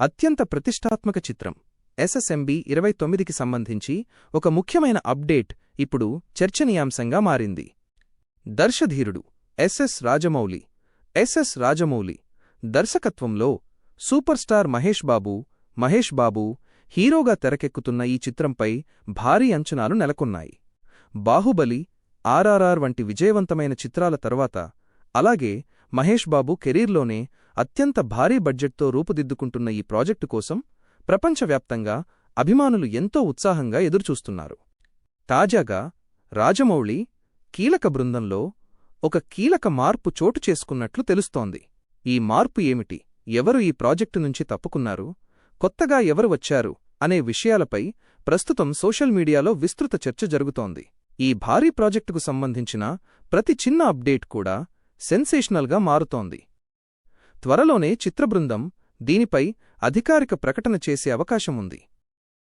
అత్యంత ప్రతిష్టాత్మక చిత్రం. ఎస్ఎస్ఎంబి ఇరవై తొమ్మిదికి సంబంధించి ఒక ముఖ్యమైన అప్డేట్ ఇప్పుడు చర్చనీయాంశంగా మారింది. దర్శధీరుడు ఎస్ఎస్ రాజమౌళి ఎస్ఎస్ రాజమౌళి దర్శకత్వంలో సూపర్ స్టార్ మహేష్ బాబు మహేష్ బాబు హీరోగా తెరకెక్కుతున్న ఈ చిత్రంపై భారీ అంచనాలు నెలకొన్నాయి. బాహుబలి ఆర్ఆర్ఆర్ వంటి విజయవంతమైన చిత్రాల తర్వాత అలాగే మహేష్ బాబు కెరీర్లోనే అత్యంత భారీ బడ్జెట్తో రూపుదిద్దుకుంటున్న ఈ ప్రాజెక్టు కోసం ప్రపంచవ్యాప్తంగా అభిమానులు ఎంతో ఉత్సాహంగా ఎదురుచూస్తున్నారు. తాజాగా రాజమౌళి కీలక బృందంలో ఒక కీలక మార్పు చోటు చేసుకున్నట్లు తెలుస్తోంది. ఈ మార్పు ఏమిటి? ఎవరు ఈ ప్రాజెక్టు నుంచి తప్పుకున్నారు? కొత్తగా ఎవరు వచ్చారు? అనే విషయాలపై ప్రస్తుతం సోషల్ మీడియాలో విస్తృత చర్చ జరుగుతోంది. ఈ భారీ ప్రాజెక్టుకు సంబంధించిన ప్రతి చిన్న అప్డేట్ కూడా సెన్సేషనల్గా మారుతోంది. త్వరలోనే చిత్రబృందం దీనిపై అధికారిక ప్రకటన చేసే అవకాశముంది.